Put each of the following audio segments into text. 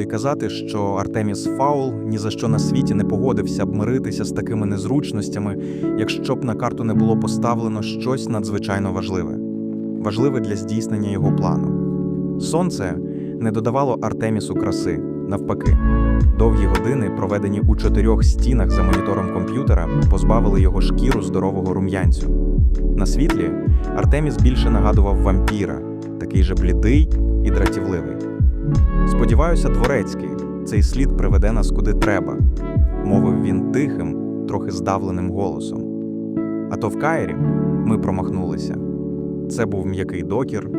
І казати, що Артеміс Фаул ні за що на світі не погодився б миритися з такими незручностями, якщо б на карту не було поставлено щось надзвичайно важливе, важливе для здійснення його плану. Сонце не додавало Артемісу краси, навпаки. Довгі години, проведені у чотирьох стінах за монітором комп'ютера, позбавили його шкіру здорового рум'янцю. На світлі Артеміс більше нагадував вампіра, такий же блідий і дратівливий. Сподіваюся, дворецький, цей слід приведе нас куди треба, мовив він тихим, трохи здавленим голосом. А то в Каїрі ми промахнулися. Це був м'який докір.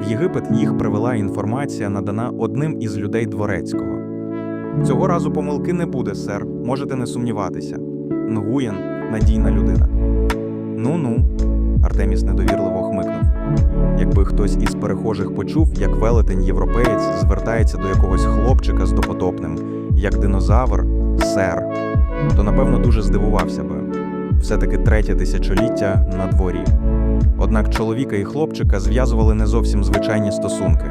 В Єгипет їх привела інформація, надана одним із людей дворецького. Цього разу помилки не буде, сер, можете не сумніватися. Нгуєн надійна людина. Якби хтось із перехожих почув, як велетень європеєць звертається до якогось хлопчика з допотопним, як динозавр, сер, то напевно дуже здивувався би. Все-таки третє тисячоліття на дворі. Однак чоловіка і хлопчика зв'язували не зовсім звичайні стосунки,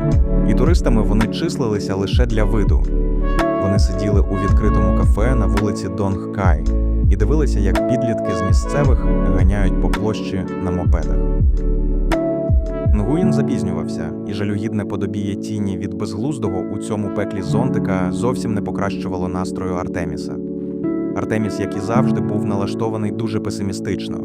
і туристами вони числилися лише для виду. Вони сиділи у відкритому кафе на вулиці Донг Кай і дивилися, як підлітки з місцевих ганяють по площі на мопедах. Нгуїн запізнювався, і жалюгідне подобіє тіні від безглуздого у цьому пеклі зонтика зовсім не покращувало настрою Артеміса. Артеміс, як і завжди, був налаштований дуже песимістично,